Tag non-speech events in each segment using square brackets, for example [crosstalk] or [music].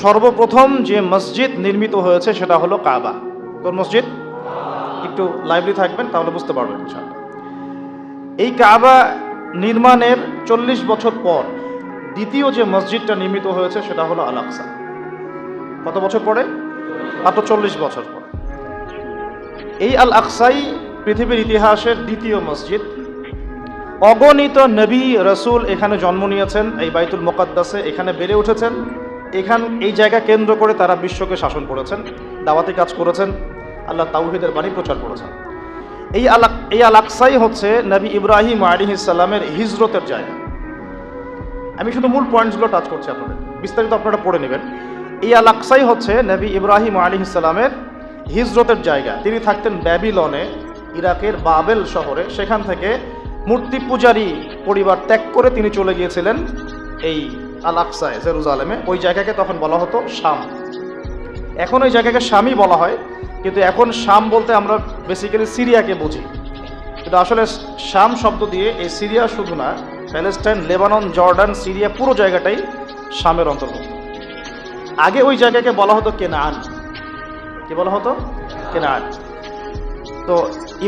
সর্বপ্রথম যে মসজিদ নির্মিত হয়েছে সেটা হলো কাবা। কোন মসজিদ? একটু লাইভলি থাকবেন, তাহলে বুঝতে পারবেন এই কাবা নির্মাণের চল্লিশ বছর পর দ্বিতীয় যে মসজিদটা নির্মিত হয়েছে সেটা হলো আল আকসা কত বছর পরে? মাত্র চল্লিশ বছর পর। এই আল আকসাই পৃথিবীর ইতিহাসের দ্বিতীয় মসজিদ। অগণিত নবী রসুল এখানে জন্ম নিয়েছেন, এই বাইতুল মোকাদ্দাসে এখানে বেড়ে উঠেছেন। এখান এই জায়গা কেন্দ্র করে তারা বিশ্বকে শাসন করেছেন, দাওয়াতি কাজ করেছেন, আল্লাহ তাওহিদের বাণী প্রচার করেছেন। এই আলাক এই আল আকসাই হচ্ছে নবী ইব্রাহিম আলিহিসাল্লামের হিজরতের জায়গা। আমি শুধু মূল পয়েন্টসগুলো টাচ করছি আপনাদের। বিস্তারিত আপনারা পড়ে নেবেন। এই আল আকসাই হচ্ছে নবী ইব্রাহিম আলিহিসাল্লামের হিজরতের জায়গা। তিনি থাকতেন ব্যাবিলনে, ইরাকের বাবেল শহরে। সেখান থেকে মূর্তি পূজারী পরিবার ত্যাগ করে তিনি চলে গিয়েছিলেন এই আল আকসায় জেরুজালেমে, ওই জায়গাকে তখন বলা হতো শাম। এখন ওই জায়গাকে শামই বলা হয়, কিন্তু এখন শাম বলতে আমরা বেসিক্যালি সিরিয়াকে বুঝি। কিন্তু আসলে শাম শব্দ দিয়ে এই সিরিয়া শুধু না, প্যালেস্টাইন, লেবানন, জর্ডান, সিরিয়া পুরো জায়গাটাই শামের অন্তর্ভুক্ত। আগে ওই জায়গাকে বলা হতো কেনান। কি বলা হতো? কেনান। তো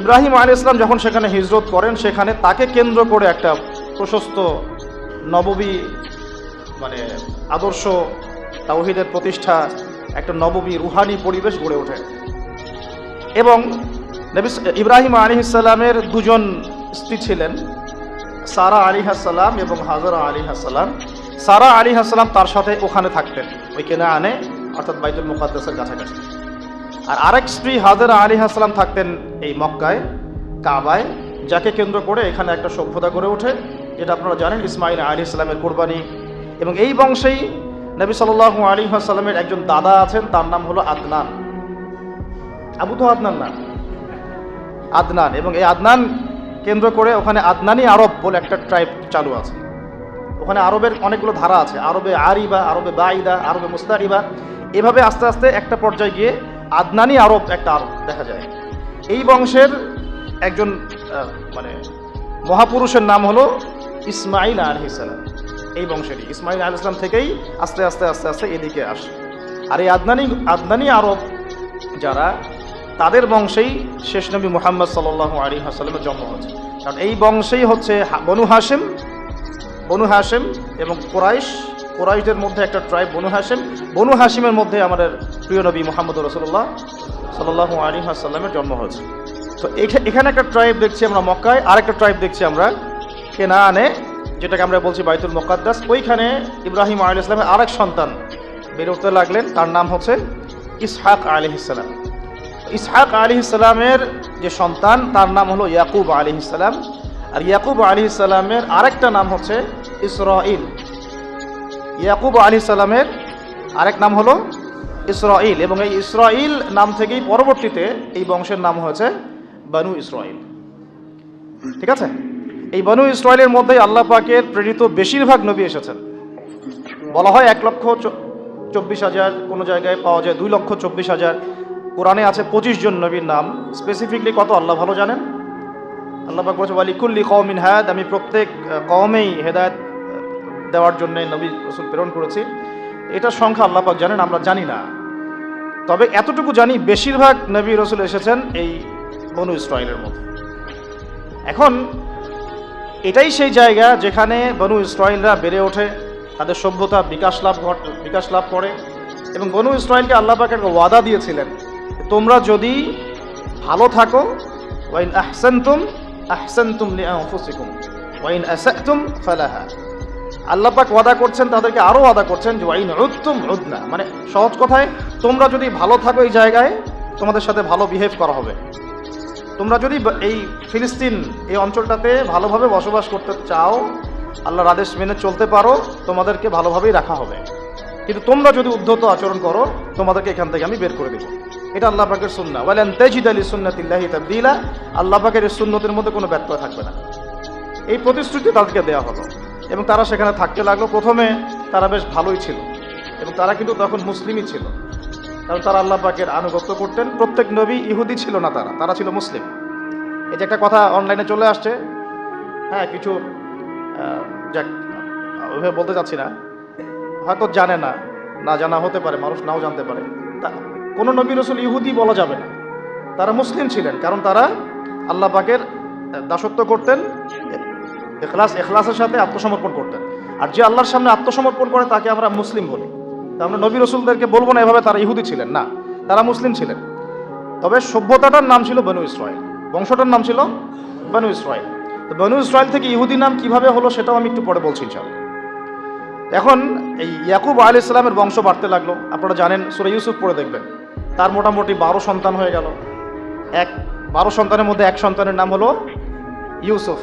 ইব্রাহিম আলী ইসলাম যখন সেখানে হিজরত করেন, সেখানে তাকে কেন্দ্র করে একটা প্রশস্ত নববী মানে আদর্শ তাওহিদের প্রতিষ্ঠা, একটা নবমী রুহানি পরিবেশ গড়ে ওঠে। এবং ইব্রাহিম আলী ইসলামের দুজন স্ত্রী ছিলেন, সারা আলী হাসালাম এবং হাজরা আলী হাসালাম। সারা আলী হাসালাম তার সাথে ওখানে থাকতেন, ওই কেনা আনে, অর্থাৎ বাইতুল মুকাদ্দাসের কাছাকাছি। আর আরেক স্ত্রী হাজরা আলী হাসালাম থাকতেন এই মক্কায়, কাবায়, যাকে কেন্দ্র করে এখানে একটা সভ্যতা গড়ে ওঠে। যেটা আপনারা জানেন ইসমাইল আলী ইসলামের কোরবানি এবং এই বংশেই নবী সাল্লাল্লাহু আলী হাসালামের একজন দাদা আছেন, তার নাম হলো আদনান। আবু তো আদনান না? আদনান। এবং এই আদনান কেন্দ্র করে ওখানে আদনানি আরব বলে একটা ট্রাইব চালু আছে। ওখানে আরবের অনেকগুলো ধারা আছে, আরবে আরিবা, আরবে বাইদা আরবে মুস্তারিবা। এভাবে আস্তে আস্তে একটা পর্যায়ে গিয়ে আদনানি আরব একটা আরব দেখা যায়। এই বংশের একজন মানে মহাপুরুষের নাম হলো ইসমাইল আলহিসাল্লাম এই বংশেরই। ইসমাইল আল ইসলাম থেকেই আস্তে আস্তে আস্তে আস্তে এদিকে আসে। আর এই আদনানি আদনানি আরব যারা, তাদের বংশেই শেষ নবী মোহাম্মদ সাল্লাহ আলী হাসালামের জন্ম হয়েছে। কারণ এই বংশেই হচ্ছে বনু হাসেম বনু হাসেম এবং কোরাইশ। কোরাইশদের মধ্যে একটা ট্রাইব বনু হাসেম বনু হাসিমের মধ্যে আমাদের প্রিয় নবী মোহাম্মদ রসুল্লাহ সাল্লাহ আলী হাসাল্লামের জন্ম হয়েছে। তো এখা- এখানে একটা ট্রাইব দেখছি আমরা মক্কায়, আরেকটা ট্রাইব দেখছি আমরা কেনানে যেটাকে আমরা বলছি বাইতুল মোকাদ্দাস, ওইখানে ইব্রাহিম আলী ইসলামের আরেক সন্তান উঠতে লাগলেন, তার নাম হচ্ছে ইসহাক আলী ইসলাম ইসহাক আলী ইসলামের যে সন্তান, তার নাম হলো ইয়াকুব আলী ইসলাম আর ইয়াকুব আলী ইসলামের আরেকটা নাম হচ্ছে ইসরাইল ইয়াকুব আলী ইসলামের আরেক নাম হলো ইসরাইল এবং এই ইসরাইল নাম থেকেই পরবর্তীতে এই বংশের নাম হয়েছে বানু ইসরাইল ঠিক আছে? এই বনু ইসরায়েলের মধ্যেই আল্লাহ পাকের প্রেরিত বেশিরভাগ নবী এসেছেন। বলা হয় এক লক্ষ চব্বিশ হাজার কোনো জায়গায় পাওয়া যায় দুই লক্ষ চব্বিশ হাজার। কোরআনে আছে পঁচিশ জন নবীর নাম। স্পেসিফিকলি কত আল্লাহ ভালো জানেন? আল্লাহ পাক বলছে ওয়ালিকুল্লি কওমিন হায়াত আমি প্রত্যেক আহ, কওমেই হেদায়ত দেওয়ার জন্য নবী রসুল প্রেরণ করেছি। এটার সংখ্যা আল্লাহ পাক জানেন আমরা জানি না। তবে এতটুকু জানি বেশিরভাগ নবী রসুল এসেছেন এই বনু ইসরায়েলের মধ্যে। এখন এটাই সেই জায়গা যেখানে বনু ইসরায়েলরা বেড়ে ওঠে, তাদের সভ্যতা বিকাশ লাভ ঘট- বিকাশ লাভ করে। এবং বনু ইসরায়েলকে আল্লাহ পাকের ওয়াদা দিয়েছিলেন তোমরা যদি ভালো থাকো, ওয়াইন আহসানতুম আহসানতুম লিআনফুসিকুম, ওয়াইন আসাতুম ফালাহা। আল্লাহ পাক ওয়াদা করছেন, তাদেরকে আরও ওয়াদা করছেন যে ওয়াইন উদ্তুম উদনা মানে সহজ কথায়, তোমরা যদি ভালো থাকো এই জায়গায়, তোমাদের সাথে ভালো বিহেভ করা হবে। তোমরা যদি এই ফিলিস্তিন, এই অঞ্চলটাতে ভালোভাবে বসবাস করতে চাও, আল্লাহর আদেশ মেনে চলতে পারো, তোমাদেরকে ভালোভাবেই রাখা হবে। কিন্তু তোমরা যদি উদ্ধত আচরণ করো, তোমাদেরকে এখান থেকে আমি বের করে দেবো। এটা আল্লাহ পাকের সুন্না ওয়ালেন তেজিদ আলী সুন্নাতিল্লাহি তাবদিলা। আল্লাহ পাকের এই সুন্নতের মধ্যে কোনো ব্যত্যয় থাকবে না। এই প্রতিশ্রুতি তাদেরকে দেওয়া হলো। এবং তারা সেখানে থাকতে লাগল। প্রথমে তারা বেশ ভালোই ছিল। এবং তারা কিন্তু তখন মুসলিমই ছিল। কারণ তারা আল্লাহ পাকের আনুগত্য করতেন। প্রত্যেক নবী ইহুদি ছিল না তারা তারা ছিল মুসলিম। এই যে একটা কথা অনলাইনে চলে আসছে হ্যাঁ কিছু যাক ওইভাবে বলতে চাচ্ছি না। হয়তো জানে না না জানা হতে পারে, মানুষ নাও জানতে পারে। তা, কোনো নবী রসুল ইহুদি বলা যাবে না। তারা মুসলিম ছিলেন, কারণ তারা আল্লাহ পাকের দাসত্ব করতেন, এখলাস, এখলাসের সাথে আত্মসমর্পণ করতেন। আর যে আল্লাহর সামনে আত্মসমর্পণ করে, তাকে আমরা মুসলিম বলি। আমরা নবী রসুলদেরকে বলব না এভাবে তারা ইহুদি ছিলেন, না। তারা মুসলিম ছিলেন। তবে সভ্যতাটার নাম ছিল বনু ইসরায়েল বংশটার নাম ছিল বনু ইসরায়েল তো বনু ইসরায়েল থেকে ইহুদি নাম কীভাবে হলো সেটাও আমি একটু পরে বলছি এখন এই ইয়াকুব আলী ইসলামের বংশ বাড়তে লাগল। আপনারা জানেন, সুরে ইউসুফ পড়ে দেখবেন। তার মোটামুটি বারো সন্তান হয়ে গেল। এক, বারো সন্তানের মধ্যে এক সন্তানের নাম হলো ইউসুফ।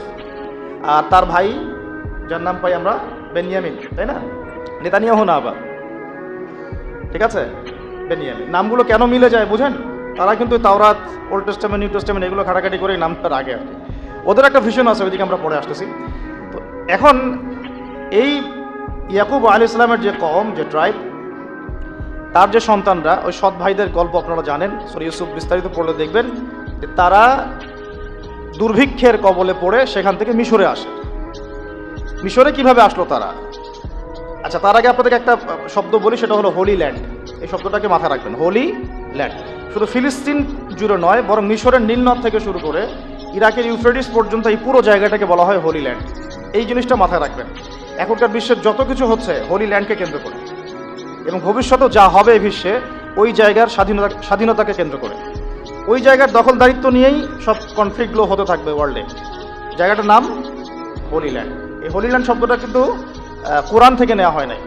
আর তার ভাই, যার নাম পাই আমরা বেনিয়ামিন, তাই না? নেতানিয়াহু না আবার। ঠিক আছে? বেনিয়ামিন। নামগুলো কেন মিলে যায় বুঝেন? তারা কিন্তু তাওরাত, ওল্ড টেস্টামেন্ট, নিউ টেস্টামেন্ট এগুলো ঘাটাঘাটি করে নামটার আগে আর কি। ওদের একটা ভিশন আছে, ওইদিকে আমরা পড়ে আসতেছি। তো এখন এই ইয়াকুব আলী ইসলামের যে কম যে ট্রাইব তার যে সন্তানরা, ওই সৎ ভাইদের গল্প আপনারা জানেন, সরি ইউসুফ বিস্তারিত পড়লে দেখবেন যে তারা দুর্ভিক্ষের কবলে পড়ে সেখান থেকে মিশরে আসে। মিশরে কীভাবে আসলো তারা? আচ্ছা তার আগে আপনাদেরকে একটা শব্দ বলি, সেটা হলো হোলি ল্যান্ড এই শব্দটাকে মাথায় রাখবেন। হোলি ল্যান্ড শুধু ফিলিস্তিন জুড়ে নয়, বরং মিশরের নীলনদ থেকে শুরু করে ইরাকের ইউফ্রেডিস পর্যন্ত এই পুরো জায়গাটাকে বলা হয় হোলি ল্যান্ড এই জিনিসটা মাথায় রাখবেন। এখনকার বিশ্বের যত কিছু হচ্ছে হোলি ল্যান্ডকে কেন্দ্র করে। এবং ভবিষ্যতেও যা হবে এই বিশ্বে, ওই জায়গার স্বাধীনতা, স্বাধীনতাকে কেন্দ্র করে। ওই জায়গার দখলদারিত্ব নিয়েই সব কনফ্লিক্টগুলো হতে থাকবে ওয়ার্ল্ডে জায়গাটার নাম হোলিল্যান্ড এই হোলিল্যান্ড শব্দটা কিন্তু কোরআন থেকে নেওয়া হয় নাই।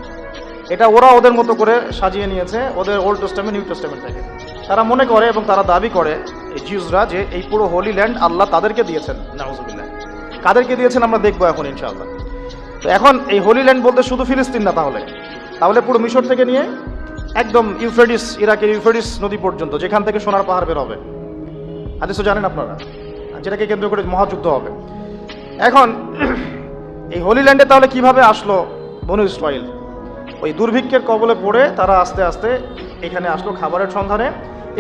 এটা ওরা ওদের মতো করে সাজিয়ে নিয়েছে, ওদের ওল্ড টেস্টামেন্ট নিউ টেস্টামেন্ট থেকে। তারা মনে করে এবং তারা দাবি করে এই জিউসরা যে এই পুরো হোলি ল্যান্ড আল্লাহ তাদেরকে দিয়েছেন। নাউজুবিল্লাহ। কাদেরকে দিয়েছেন আমরা দেখব এখন, ইনশাআল্লাহ। তো এখন এই হোলি ল্যান্ড বলতে শুধু ফিলিস্তিন না তাহলে। তাহলে পুরো মিশর থেকে নিয়ে একদম ইউফ্রেডিস ইরাকের ইউফ্রেডিস নদী পর্যন্ত, যেখান থেকে সোনার পাহাড় বের হবে। হাদিসও জানেন আপনারা। যেটাকে কেন্দ্র করে মহাযুদ্ধ হবে। এখন এই হোলি ল্যান্ডে তাহলে কীভাবে আসলো বনু ইসরাইল? ওই দুর্ভিক্ষের কবলে পড়ে তারা আস্তে আস্তে এখানে আসলো খাবারের সন্ধানে।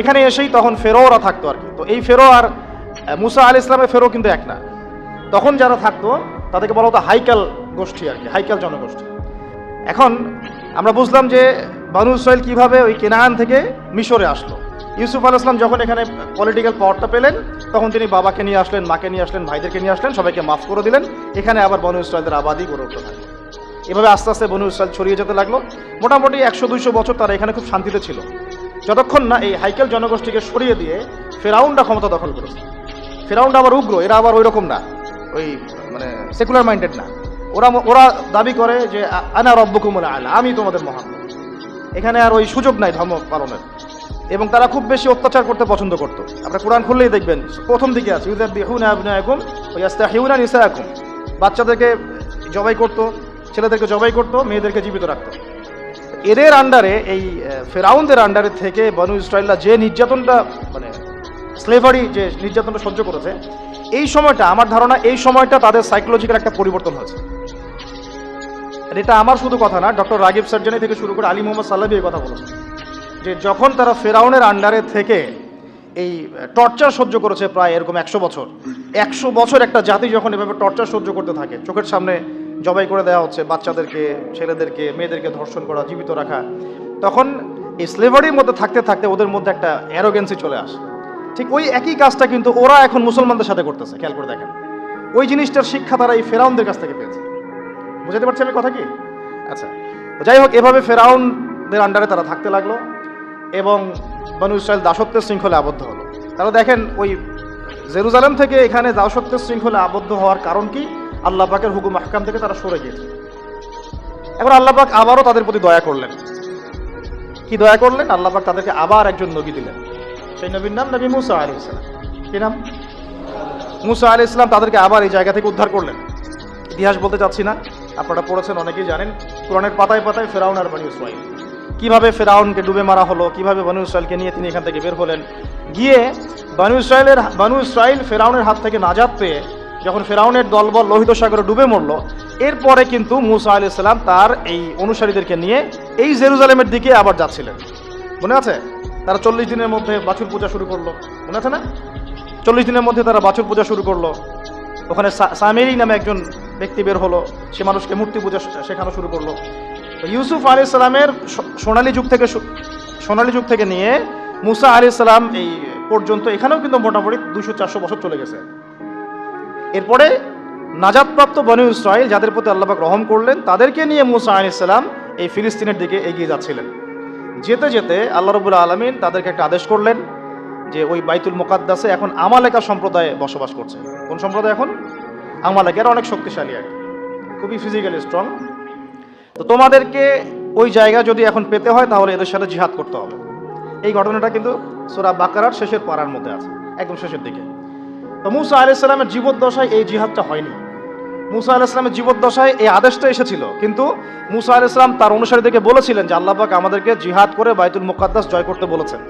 এখানে এসেই তখন ফেরোরা থাকতো আর কি। তো এই ফেরো আর মুসা আল ইসলামের ফেরো কিন্তু এক না। তখন যারা থাকতো, তাদেরকে বলা হতো হাইকাল গোষ্ঠী আর কি, হাইকাল জনগোষ্ঠী। এখন আমরা বুঝলাম যে বানু ইসরায়েল কীভাবে ওই কেনান থেকে মিশরে আসলো। ইউসুফ আল ইসলাম যখন এখানে পলিটিক্যাল পাওয়ারটা পেলেন, তখন তিনি বাবাকে নিয়ে আসলেন, মাকে নিয়ে আসলেন, ভাইদেরকে নিয়ে আসলেন, সবাইকে মাফ করে দিলেন। এখানে আবার বনু ইসরায়েলদের আবাদি গড়ে উঠতে থাকল এভাবে আস্তে আস্তে বনু ইসরায়েল ছড়িয়ে যেতে লাগল। মোটামুটি একশো, দুইশো বছর তারা এখানে খুব শান্তিতে ছিল। যতক্ষণ না এই হাইকেল জনগোষ্ঠীকে সরিয়ে দিয়ে ফেরাউনটা ক্ষমতা দখল করেছে ফেরাউনটা আবার উগ্র, এরা আবার ওই রকম না। ওই মানে সেকুলার মাইন্ডেড না। ওরা ওরা দাবি করে যে আনা রব্বকুমুল আলা, আমি তোমাদের মহান। এখানে আর ওই সুযোগ নাই ধর্ম পালনের। এবং তারা খুব বেশি অত্যাচার করতে পছন্দ করতো। আপনারা কোরআন খুললেই দেখবেন, প্রথম দিকে আছে আবনায়াকুম ওয়া ইয়াস্তাহিউনা নিসায়াকুম বাচ্চাদেরকে জবাই করতো, ছেলেদেরকে জবাই করতো, মেয়েদেরকে জীবিত রাখত। এদের আন্ডারে, এই ফেরাউনদের আন্ডারে থেকে বনু ইসরায়েলরা যে নির্যাতনটা মানে স্লেভারি যে নির্যাতনটা সহ্য করেছে, এই সময়টা, আমার ধারণা, এই সময়টা তাদের সাইকোলজিক্যাল একটা পরিবর্তন হয়েছে। এটা আমার শুধু কথা না, ডক্টর রাগিব সার্জানি থেকে শুরু করে আলী মোহাম্মদ সাল্লাবি এই কথা বলেছে যে যখন তারা ফেরাউনের আন্ডারে থেকে এই টর্চার সহ্য করেছে প্রায় এরকম একশো বছর একশো বছর একটা জাতি যখন এভাবে টর্চার সহ্য করতে থাকে, চোখের সামনে জবাই করে দেওয়া হচ্ছে বাচ্চাদেরকে, ছেলেদেরকে, মেয়েদেরকে ধর্ষণ করা, জীবিত রাখা, তখন এই স্লেভারির মধ্যে থাকতে থাকতে ওদের মধ্যে একটা অ্যারোগেন্সি চলে আসে। ঠিক ওই একই কাজটা কিন্তু ওরা এখন মুসলমানদের সাথে করতেছে, খেয়াল করে দেখেন। ওই জিনিসটার শিক্ষা তারা এই ফেরাউনদের কাছ থেকে পেয়েছে। বুঝাতে পারছি আমি কথা কি? আচ্ছা যাই হোক, এভাবে ফেরাউনদের আন্ডারে তারা থাকতে লাগল। এবং বানু ইসরায়েল দাসত্বের শৃঙ্খলে আবদ্ধ হলো। তারা দেখেন, ওই জেরুজালেম থেকে এখানে দাসত্বের শৃঙ্খলে আবদ্ধ হওয়ার কারণ কি? আল্লাহ পাকের হুকুম আহকাম থেকে তারা সরে গিয়েছে। এবার আল্লাহ পাক আবারও তাদের প্রতি দয়া করলেন। কি দয়া করলেন? আল্লাহ পাক তাদেরকে আবার একজন নবী দিলেন। সেই নবীর নাম নবী মুসা আলী ইসলাম কি নাম? মুসা আলী ইসলাম তাদেরকে আবার এই জায়গা থেকে উদ্ধার করলেন। ইতিহাস বলতে চাচ্ছি না। আপনারা পড়েছেন, অনেকেই জানেন। কোরআনের পাতায় পাতায় ফেরাউন আর বানু ইসরাইল কীভাবে ফেরাউনকে ডুবে মারা হলো, কীভাবে বানু ইসরায়েলকে নিয়ে তিনি এখান থেকে বের হলেন। গিয়ে বানু ইসরায়েলের বানু ইসরায়েল ফেরাউনের হাত থেকে নাজাত পেয়ে যখন ফেরাউনের দলবল লোহিত সাগরে ডুবে মরল, এরপরে কিন্তু মুসা আলি ইসলাম তার এই অনুসারীদেরকে নিয়ে এই জেরুজালেমের দিকে আবার যাচ্ছিলেন। মনে আছে? তারা চল্লিশ দিনের মধ্যে বাছুর পূজা শুরু করল। মনে আছে না? চল্লিশ দিনের মধ্যে তারা বাছুর পূজা শুরু করল। ওখানে সামেরি নামে একজন ব্যক্তি বের হলো। সে মানুষকে মূর্তি পূজা শেখানো শুরু করল। ইউসুফ আলী ইসলামের সোনালী যুগ থেকে সোনালী যুগ থেকে নিয়ে মুসা আলী ইসলাম এই পর্যন্ত এখানেও কিন্তু মোটামুটি দুশো চারশো বছর চলে গেছে। এরপরে নাজাদপ্রাপ্ত বনু ইসরায়েল যাদের প্রতি আল্লাপাক রহম করলেন, তাদেরকে নিয়ে মুসা আলী ইসলাম এই ফিলিস্তিনের দিকে এগিয়ে যাচ্ছিলেন। যেতে যেতে আল্লাহ রবুল্লা আলমিন তাদেরকে একটা আদেশ করলেন যে ওই বাইতুল মোকাদ্দাসে এখন আমালেকা সম্প্রদায় বসবাস করছে। কোন সম্প্রদায় এখন? আমালেকার অনেক শক্তিশালী আর। খুবই ফিজিক্যালি স্ট্রং তো তোমাদেরকে ওই জায়গা যদি এখন পেতে হয়, তাহলে এদের সাথে জিহাদ করতে হবে। এই ঘটনাটা কিন্তু সোরা বাকারার শেষের পাড়ার মধ্যে আছে, একদম শেষের দিকে। তো মুসা আলাইসাল্লামের জীবদ্দশায় এই জিহাদটা হয়নি। মুসা আলাইসলামের জীবদ্দশায় এই আদেশটা এসেছিল, কিন্তু মুসা আলাইসলাম তার অনুসারীদেরকে বলেছিলেন যে আল্লাহ পাক আমাদেরকে জিহাদ করে বাইতুল মুকাদ্দাস জয় করতে বলেছেন।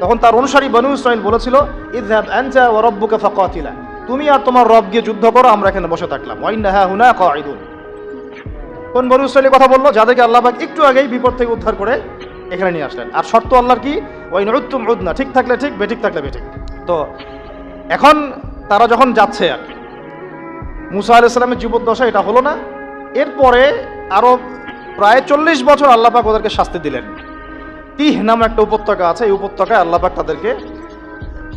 তখন তার অনুসারী বনু ইসরাইল বলেছিল, ইযহাব আনতা ওয়া রাব্বুকা ফাকাতিলা। তুমি আর তোমার রব গিয়ে যুদ্ধ করো, আমরা এখানে বসে থাকলাম। ওয়াইন্নাহা হুনা কাঈদুন। কোন বনু ইসরাইলের কথা বলল? যাদেরকে আল্লাহ পাক একটু আগেই বিপদ থেকে উদ্ধার করে এখানে নিয়ে আসলেন। আর শর্ত আল্লাহর কি? ওই নরুত্তুম উদ্না ঠিক থাকলে ঠিক, বেঠিক থাকলে বেঠিক। তো এখন তারা যখন যাচ্ছে আর মুসা আলাহ ইসলামের জীবদ্দশা এটা হলো না। এরপরে আরও প্রায় চল্লিশ বছর আল্লাহ পাক ওদেরকে শাস্তি দিলেন। তিহ নামে একটা উপত্যকা আছে, এই উপত্যকায় আল্লাহ পাক তাদেরকে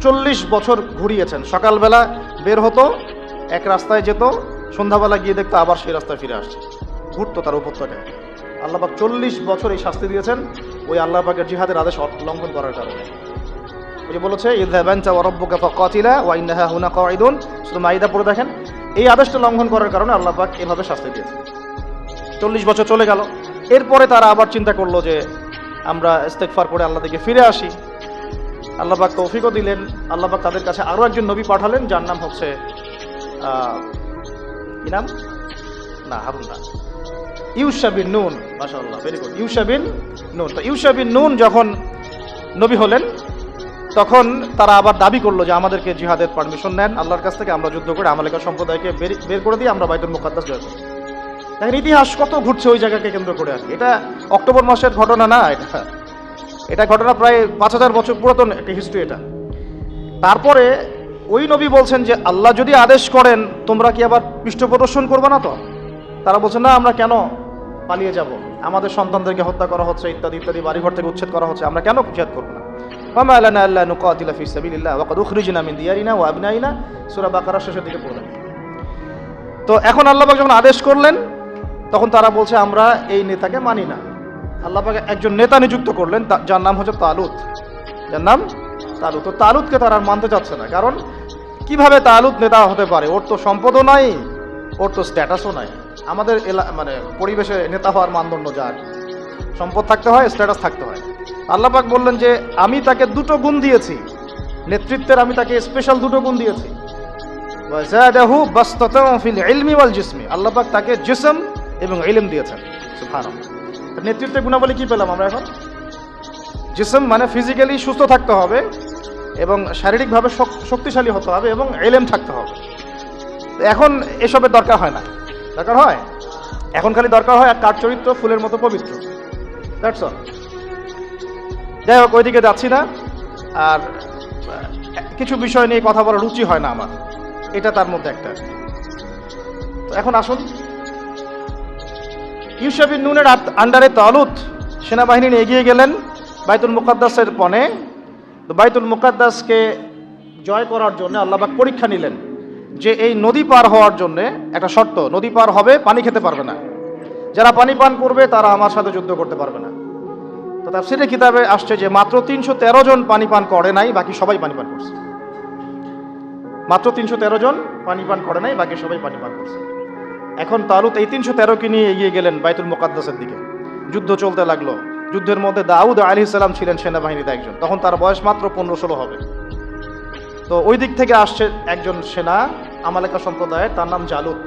চল্লিশ বছর ঘুরিয়েছেন। সকালবেলা বের হতো, এক রাস্তায় যেত, সন্ধ্যাবেলা গিয়ে দেখতো আবার সেই রাস্তায় ফিরে আসছে। ঘুরতো তার উপত্যকায়। আল্লাপাক চল্লিশ বছর এই শাস্তি দিয়েছেন, ওই আল্লাহ পাকের জিহাদের আদেশ লঙ্ঘন করার কারণে। ওই যে বলেছে শুধু মাইদা পড়ে দেখেন, এই আদেশটা লঙ্ঘন করার কারণে আল্লাহ পাক এভাবে শাস্তি দিয়েছে চল্লিশ বছর চলে গেল। এরপরে তারা আবার চিন্তা করল যে, আমরা ইস্তেকফার করে আল্লাহ থেকে ফিরে আসি। আল্লাহ পাক তৌফিকও দিলেন। আল্লাহ পাক তাদের কাছে আরও একজন নবী পাঠালেন, যার নাম হচ্ছে কি নাম? না, হারুন না। ইউসা বিন নুন। মাশাআল্লাহ ভেরি গুড ইউসা বিন নুন। তো ইউসা বিন নুন যখন নবী হলেন তখন তারা আবার দাবি করল যে আমাদেরকে জিহাদের পারমিশন নেন আল্লাহর কাছ থেকে আমরা যুদ্ধ করে আমালিকা সম্প্রদায়কে বের- করে দিয়ে আমরা বাইতুল মুকাদ্দাস জয় করব। দেখেন ইতিহাস কত ঘুরছে ওই জায়গাকে কেন্দ্র করে আর কি। এটা অক্টোবর মাসের ঘটনা না এটা। এটা ঘটনা প্রায় পাঁচ হাজার বছর পুরাতন একটা হিস্ট্রি এটা। তারপরে ওই নবী বলছেন যে আল্লাহ যদি আদেশ করেন তোমরা কি আবার পৃষ্ঠ প্রদর্শন করবে না তো? তারা বলছে না আমরা কেন পালিয়ে যাব। আমাদের সন্তানদেরকে হত্যা করা হচ্ছে, ইত্যাদি ইত্যাদি, বাড়িঘর থেকে উচ্ছেদ করা হচ্ছে। আমরা কেন জিহাদ করব না? ওয়ামা লানা আল্লা নুকাতিলা ফি সাবিলিল্লাহ ওয়া কাদ উখরিজনা মিন দিয়ারিনা ওয়া আবনাইনা। সূরা বাকারার শেষের দিকে পড়লেন তো এখন আল্লাহ পাক যখন আদেশ করলেন, তখন তারা বলছে, আমরা এই নেতাকে মানি না। আল্লাহ পাক একজন নেতা নিযুক্ত করলেন যার নাম হচ্ছে তালুত। যার নাম তালুত। তো তালুতকে তারা মানতে চাচ্ছে না, কারণ কীভাবে তালুত নেতা হতে পারে? ওর তো সম্পদও নাই, ওর তো স্ট্যাটাসও নাই। আমাদের মানে পরিবেশে নেতা হওয়ার মানদণ্ড যার। সম্পদ থাকতে হয় স্ট্যাটাস থাকতে হয়। আল্লাহ পাক বললেন যে, আমি তাকে দুটো গুণ দিয়েছি। নেতৃত্বের আমি তাকে স্পেশাল দুটো গুণ দিয়েছি। আল্লাহ তাকে জিসম এবং ইলম দিয়েছেন। নেতৃত্বের গুণাবলী কি পেলাম আমরা এখন? জিসম মানে ফিজিক্যালি সুস্থ থাকতে হবে এবং শারীরিকভাবে শক্তিশালী হতে হবে এবং এলেম থাকতে হবে। এখন এসবের দরকার হয় না। দরকার হয়? এখন খালি দরকার হয় আর কার চরিত্র ফুলের মতো পবিত্র। দ্যাটস অল যাই হোক, ওইদিকে যাচ্ছি না। আর কিছু বিষয় নিয়ে কথা বলার রুচি হয় না আমার। এটা তার মধ্যে একটা। তো এখন আসুন। ইউসাবিন নুনের আন্ডারে তালুত সেনাবাহিনী নিয়ে এগিয়ে গেলেন বাইতুল মুকাদ্দাসের পণে। বাইতুল মুকাদ্দাসকে জয় করার জন্য আল্লাহবাক পরীক্ষা নিলেন। যে এই নদী পার হওয়ার জন্য একটা শর্ত, নদী পার হবে, পানি খেতে পারবে না। যারা পানি পান করবে, তারা আমার সাথে যুদ্ধ করতে পারবে না। তো তাফসিরে কিতাবে আসছে যে মাত্র তিনশো তেরো জন পানি পান করে নাই, বাকি সবাই পানি পান করছে। মাত্র তিনশো তেরো জন পানি পান করে নাই, বাকি সবাই পানি পান করছে। এখন তালুত এই তিনশো তেরোকে নিয়ে এগিয়ে গেলেন বাইতুল মোকাদ্দাসের দিকে। যুদ্ধ চলতে লাগল। যুদ্ধের মধ্যে দাউদ আলী সালাম ছিলেন সেনাবাহিনীতে একজন। তখন তার বয়স মাত্র পনেরো ষোলো হবে। তো ওই দিক থেকে আসছে একজন সেনা, আমালেকা সম্প্রদায়ের, তার নাম জালুত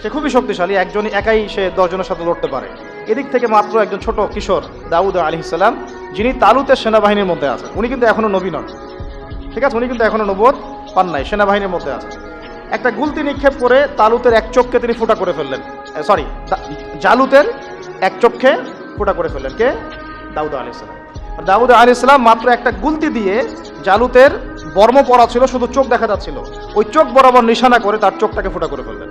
সে খুবই শক্তিশালী, একজনই একাই সে দশজনের সাথে লড়তে পারে। এদিক থেকে মাত্র একজন ছোট কিশোর, দাউদ আলী সালাম, যিনি তালুতের সেনাবাহিনীর মধ্যে আছেন উনি কিন্তু এখনও নবী নন। ঠিক আছে? উনি কিন্তু এখনও নবোধ পান নাই, সেনাবাহিনীর মধ্যে আছে। একটা গুলতি নিক্ষেপ করে তালুতের এক চোখকে তিনি ফুটা করে ফেললেন। সরি জালুতের এক চোখে ফুটা করে ফেললেন। কে? দাউদ আলী ইসলাম দাউদ আলী ইসলাম মাত্র একটা গুলতি দিয়ে জালুতের বর্ম পরা ছিল, শুধু চোখ দেখা যাচ্ছিল। ওই চোখ বরাবর নিশানা করে তার চোখটাকে ফুটা করে ফেললেন।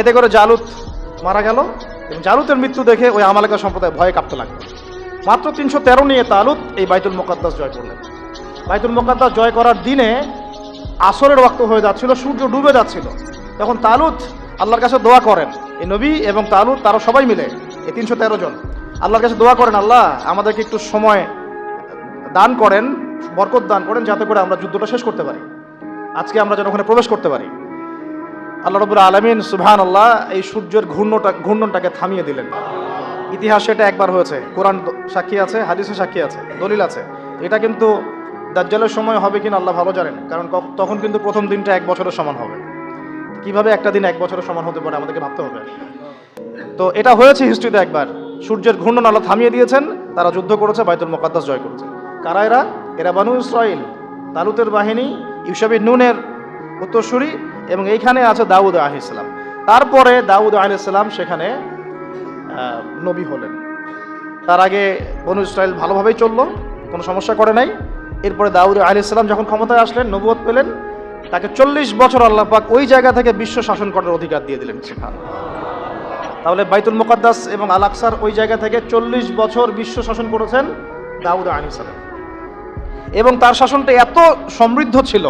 এতে করে জালুত মারা গেল এবং জালুতের মৃত্যু দেখে ওই আমালেকা সম্প্রদায় ভয়ে কাঁপতে লাগল। মাত্র তিনশো তেরো নিয়ে তালুত এই বাইতুল মোকাদ্দাস জয় করলেন। বাইতুল মোকাদ্দাস জয় করার দিনে আসরের ওয়াক্ত হয়ে যাচ্ছিল, সূর্য ডুবে যাচ্ছিল। তখন তালুত আল্লাহর কাছে দোয়া করেন এই নবী এবং তালুত, তারা সবাই মিলে এই তিনশো তেরো জন, আল্লাহর কাছে দোয়া করেন, আল্লাহ আমাদেরকে একটু সময় দান করেন বরকত দান করেন যাতে করে আমরা যুদ্ধটা শেষ করতে পারি। আজকে আমরা যেন ওখানে প্রবেশ করতে পারি। আল্লাহ রবুল আলমিন সুবহান আল্লাহ এই সূর্যের ঘূর্ণটা, ঘূর্ণনটাকে থামিয়ে দিলেন। ইতিহাসে এটা একবার হয়েছে। কোরআন সাক্ষী আছে, হাদিসে সাক্ষী আছে, দলিল আছে। এটা কিন্তু দাজ্জালের সময় হবে কিনা আল্লাহ ভালো জানেন, কারণ তখন কিন্তু প্রথম দিনটা এক বছরের সমান হবে। কীভাবে একটা দিন এক বছরের সমান হতে পারে আমাদেরকে ভাবতে হবে। তো এটা হয়েছে হিস্ট্রিতে একবার। সূর্যের ঘূর্ণন আল্লাহ থামিয়ে দিয়েছেন, তারা যুদ্ধ করেছে, বাইতুল মোকাদ্দাস জয় করেছে। কারা এরা? এরা বানু ইসরাইল তালুতের বাহিনী, ইউসাবি নুনের উত্তরসূরি এবং এইখানে আছে দাউদ আহ ইসলাম তারপরে দাউদ আহ ইসলাম সেখানে নবী হলেন। তার আগে বনু ইসরায়েল ভালোভাবেই চলল, কোনো সমস্যা করে নাই। এরপরে দাউদ আলী ইসলাম যখন ক্ষমতায় আসলেন নবুয়ত পেলেন, তাকে চল্লিশ বছর আল্লাহ পাক ওই জায়গা থেকে বিশ্ব শাসন করার অধিকার দিয়ে দিলেন সেখানে তাহলে বাইতুল মুকাদ্দাস এবং আল আকসার ওই জায়গা থেকে চল্লিশ বছর বিশ্ব শাসন করেছেন দাউদ আলী সালাম। এবং তার শাসনটা এত সমৃদ্ধ ছিল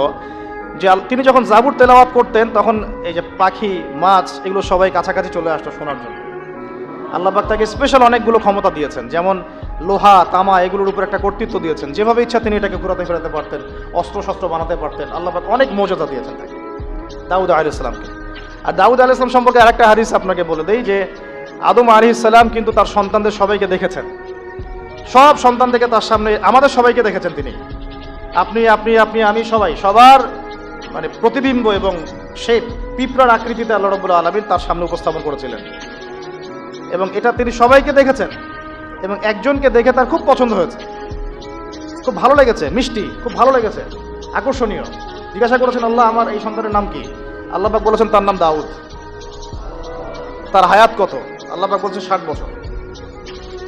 যে তিনি যখন জাবুর তেলাওয়াত করতেন, তখন এই যে পাখি, মাছ, এগুলো সবাই কাছাকাছি চলে আসতো শোনার জন্য। আল্লাহবাক তাকে স্পেশাল অনেকগুলো ক্ষমতা দিয়েছেন, যেমন লোহা, তামা, এগুলোর উপর একটা কর্তৃত্ব দিয়েছেন। যেভাবে ইচ্ছা তিনি এটাকে ঘুরাতে ফেরাতে পারতেন অস্ত্র শস্ত্র বানাতে পারতেন আল্লাহবাক অনেক মর্যাদা দিয়েছেন তাকে, দাউদ আলি ইসলামকে আর দাউদ আলি ইসলাম সম্পর্কে আরেকটা হাদিস আপনাকে বলে দেই যে, আদম আলি ইসলাম কিন্তু তার সন্তানদের সবাইকে দেখেছেন। সব সন্তান থেকে তার সামনে আমাদের সবাইকে দেখেছেন তিনি। আপনি আপনি আপনি, আমি সবাই, সবার মানে প্রতিবিম্ব এবং শেপ পিঁপড়ার আকৃতিতে আল্লাহ রবুল্লা আলমিন তার সামনে উপস্থাপন করেছিলেন। এবং এটা তিনি সবাইকে দেখেছেন এবং একজনকে দেখে তার খুব পছন্দ হয়েছে। খুব ভালো লেগেছে, মিষ্টি, খুব ভালো লেগেছে, আকর্ষণীয়। জিজ্ঞাসা করেছেন, আল্লাহ, আমার এই সন্তানের নাম কি? আল্লাহবাক বলেছেন, তার নাম দাউদ। তার হায়াত কত? আল্লাহ পাক বলছেন, ষাট বছর।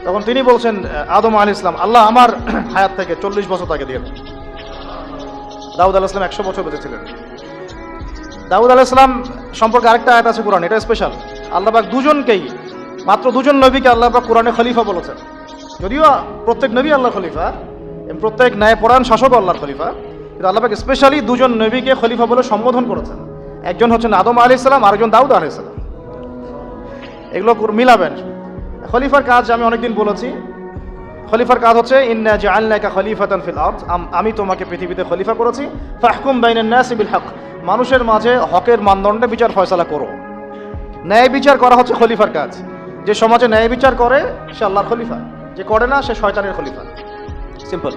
তখন তিনি বলছেন, আদম আল ইসলাম আল্লাহ আমার [clears throat] হায়াত থেকে চল্লিশ বছর তাকে দিয়ে দাউদ আল ইসলাম একশো বছর বেঁচে ছিলেন। দাউদ আল ইসলাম সম্পর্কে আরেকটা আয়াত আছে কোরআন, এটা স্পেশাল আল্লাহবাক দুজনকেই, মাত্র দুজন নবীকে আল্লাহবাক কোরআনে খলিফা বলেছেন। যদিও প্রত্যেক নবী আল্লাহ খলিফা প্রত্যেক ন্যায়পরায়ণ শাসক আল্লাহর খলিফা, কিন্তু আল্লাহবাক স্পেশালি দুজন নবীকে খলিফা বলে সম্বোধন করেছেন। একজন হচ্ছেন আদম আলি ইসলাম আরেকজন দাউদ আলি ইসলাম এগুলো মিলাবেন। খলিফার কাজ আমি অনেকদিন বলেছি। খলিফার কাজ হচ্ছে, ইন্না জাআলনাকা খলিফাতান ফিল আরদ। আমি তোমাকে পৃথিবীতে খলিফা করেছি। ফাহকুম বাইনান নাসি বিল হক। মানুষের মাঝে হকের মানদণ্ডে বিচার ফয়সালা করো। ন্যায় বিচার করা হচ্ছে খলিফার কাজ। যে সমাজে ন্যায় বিচার করে, সে আল্লাহর খলিফা। যে করে না, সে শয়তানের খলিফা। সিম্পল।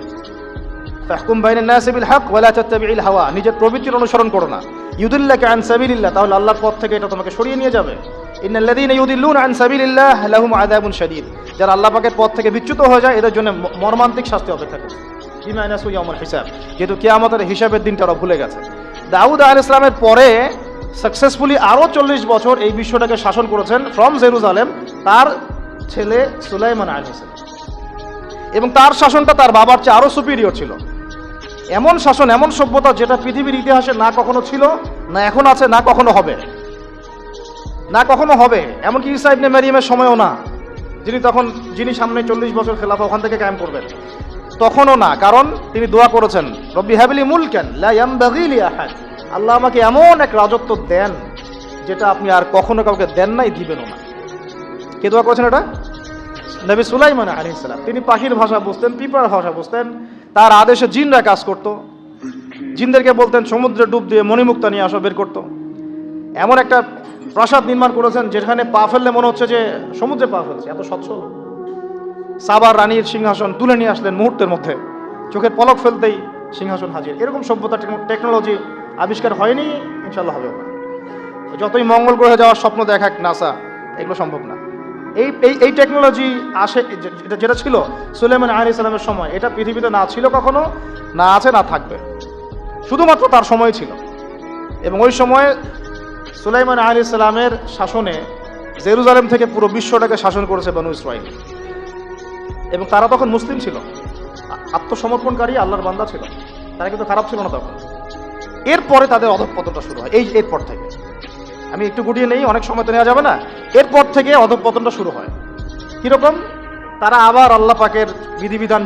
ফাহকুম বাইনান নাসি বিল হক ওয়ালা তাত্তাবিল হাওয়া। নিজের প্রবৃত্তির অনুসরণ করো না। ইউদিল্লাকা আন সাবিলিল্লাহ। তাহলে আল্লাহর পথ থেকে এটা তোমাকে সরিয়ে নিয়ে যাবে। ইন্নাল্লাযীনা ইউদিল্লুনা আন সাবিলিল্লাহ লাহুম আযাবুন শাদীদ। যারা আল্লাহ পাকের পথ থেকে বিচ্যুত হয়ে যায়, এদের জন্য মর্মান্তিক শাস্তি অপেক্ষা করছে। বিমা ইয়ানাসু হিসাব। যেহেতু কিয়ামতের হিসাবের দিনটা ওরা ভুলে গেছে। দাউদ আলাইহিস ইসলামের পরে সাকসেসফুলি আরও চল্লিশ বছর এই বিশ্বটাকে শাসন করেছেন ফ্রম জেরুজালেম তার ছেলে সুলাইমান আলাইহিস সালাম। এবং তার শাসনটা তার বাবার চেয়ে আরও সুপিরিয়র ছিল। এমন শাসন, এমন সভ্যতা যেটা পৃথিবীর ইতিহাসে না কখনো ছিল, না এখন আছে, না কখনো হবে। না, কখনো হবে। এমনকি ইসা ইবনে মারিয়ামের সময়ও না। যিনি তখন, যিনি সামনে চল্লিশ বছর খেলাফা, ওখান থেকে কায়েম করবেন। তখনও না, কারণ তিনি দোয়া করেছেন, রব্বি হাবিলি মুলকেন লা ইয়ামবাগি লি আহাদ। আল্লাহ আমাকে এমন এক রাজত্ব দেন, যেটা আপনি আর কখনো কাউকে দেন নাই, দিবেনও না। কে দোয়া করেছেন এটা? নবী সুলাইমান আলী ইসলাম তিনি পাখির ভাষা বুঝতেন, পিঁপড়ার ভাষা বুঝতেন, তার আদেশে জিনরা কাজ করত। জিনদেরকে বলতেন, সমুদ্রে ডুব দিয়ে মণিমুক্তা নিয়ে আসো, বের করতো। এমন একটা প্রাসাদ নির্মাণ করেছেন যেখানে পা ফেললে মনে হচ্ছে যে সমুদ্রে পা ফেলছে, এত স্বচ্ছ। সাবার রানীর সিংহাসন তুলে নিয়ে আসলেন মুহূর্তের মধ্যে। চোখের পলক ফেলতেই সিংহাসন হাজির। এরকম সভ্যতা টেকনোলজি আবিষ্কার হয়নি ইনশাল্লাহ হবে। যতই মঙ্গল গ্রহে যাওয়ার স্বপ্ন দেখাক নাসা, এগুলো সম্ভব না। এই এই এই টেকনোলজি আসে যেটা যেটা ছিল সুলেমান আলী ইসলামের সময়, এটা পৃথিবীতে না ছিল কখনো, না আছে, না থাকবে। শুধুমাত্র তার সময় ছিল। এবং ওই সময়ে সুলাইমান আলী ইসলামের শাসনে জেরুজালেম থেকে পুরো বিশ্বটাকে শাসন করেছে বনু ইসরাইল। এবং তারা তখন মুসলিম ছিল। আত্মসমর্পণকারী আল্লাহর বান্দা ছিল। তারা কিন্তু খারাপ ছিল না তখন। এরপরে তাদের অধঃপতনটা শুরু হয়। এই এরপর থেকে। আমি একটু গুটিয়ে নেই, অনেক সময় তো নেওয়া যাবে না। এরপর থেকে অধঃপতনটা শুরু হয়। কীরকম? তারা আবার আল্লাহ পাকের বিধিবিধান